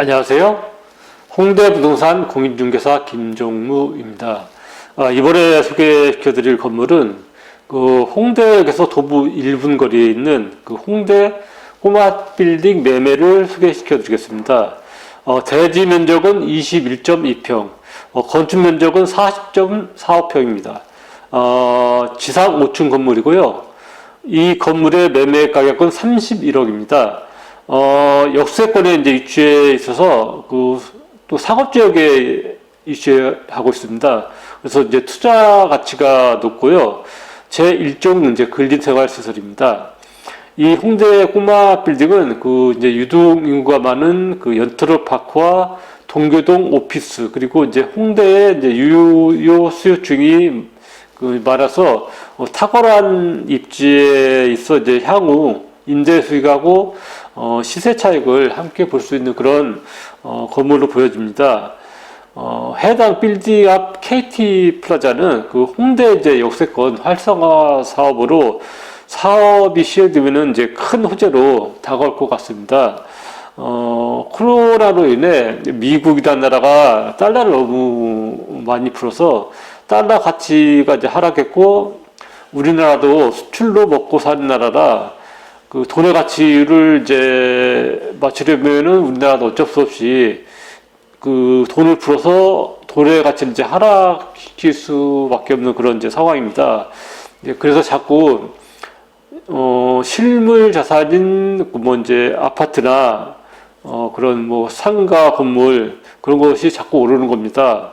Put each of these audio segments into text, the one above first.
안녕하세요. 홍대 부동산 공인중개사 김종무입니다. 아, 이번에 소개시켜 드릴 건물은 그 홍대역에서 도부 1분 거리에 있는 그 홍대 꼬마 빌딩 매매를 소개시켜 드리겠습니다. 어, 대지 면적은 21.2평, 어, 건축 면적은 40.45평입니다. 어, 지상 5층 건물이고요. 이 건물의 매매 가격은 31억입니다. 어, 역세권에 이제 위치해 있어서 그 또 상업 지역에 위치하고 있습니다. 그래서 이제 투자 가치가 높고요. 제 일종 이제 근린 생활 시설입니다. 이 홍대 꼬마 빌딩은 그 이제 유동 인구가 많은 그 연트로 파크와 동교동 오피스 그리고 이제 홍대에 이제 유효 수요층이 그 많아서 어, 탁월한 입지에 있어 이제 향후 임대 수익하고 어, 시세 차익을 함께 볼 수 있는 그런 어, 건물로 보여집니다. 어, 해당 빌딩 앞 KT 플라자는 그 홍대 이제 역세권 활성화 사업으로 사업이 시행되면은 이제 큰 호재로 다가올 것 같습니다. 어, 코로나로 인해 미국이라는 나라가 달러를 너무 많이 풀어서 달러 가치가 이제 하락했고 우리나라도 수출로 먹고 사는 나라라 그 돈의 가치를 이제 맞추려면은 우리나라도 어쩔 수 없이 그 돈을 풀어서 돈의 가치를 이제 하락시킬 수밖에 없는 그런 이제 상황입니다. 이제 그래서 자꾸 어 실물 자산인 뭐 이제 아파트나 어 그런 뭐 상가 건물 그런 것이 자꾸 오르는 겁니다.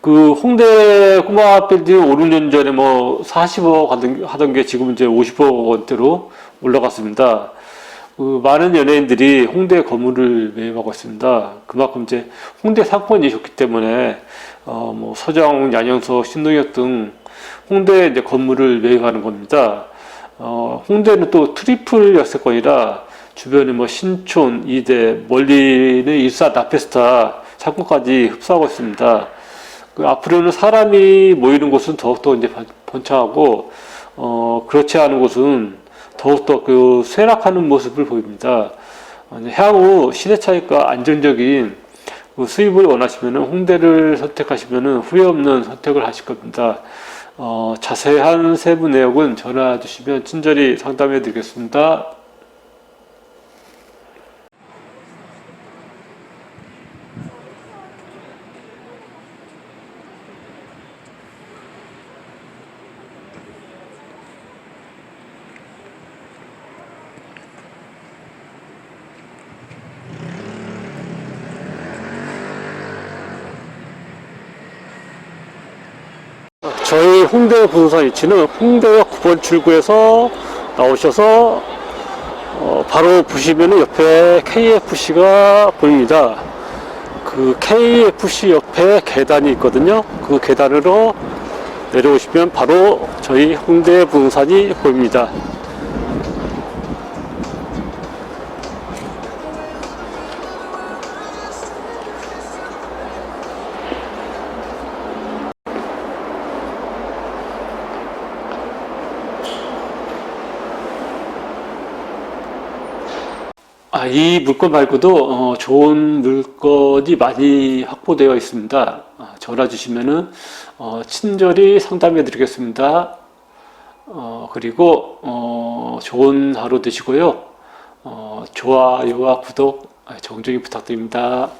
그 홍대 꼬마 빌딩 5, 6년 전에 뭐 40억 하던, 게 지금 이제 50억 원대로 올라갔습니다. 그 많은 연예인들이 홍대 건물을 매입하고 있습니다. 그만큼 이제 홍대 상권이 좋기 때문에 어 뭐 서정, 양현석, 신동엽 등 홍대 이제 건물을 매입하는 겁니다. 어 홍대는 또 트리플 역세권이라 주변에 뭐 신촌, 이대, 멀리는 일산, 나페스타 상권까지 흡수하고 있습니다. 그 앞으로는 사람이 모이는 곳은 더욱더 이제 번- 번창하고 어 그렇지 않은 곳은 더욱더 그 쇠락하는 모습을 보입니다. 어, 향후 시대 차익과 안정적인 그 수입을 원하시면은 홍대를 선택하시면은 후회 없는 선택을 하실 겁니다. 어, 자세한 세부 내역은 전화 주시면 친절히 상담해 드리겠습니다. 저희 홍대 부동산 위치는 홍대역 9번 출구에서 나오셔서 어, 바로 보시면 옆에 KFC가 보입니다. 그 KFC 옆에 계단이 있거든요. 그 계단으로 내려오시면 바로 저희 홍대 부동산이 보입니다. 아, 이 물건 말고도 어, 좋은 물건이 많이 확보되어 있습니다. 아, 전화 주시면은 어, 친절히 상담해 드리겠습니다. 어, 그리고 어, 좋은 하루 되시고요. 어, 좋아요와 구독 아, 정중히 부탁드립니다.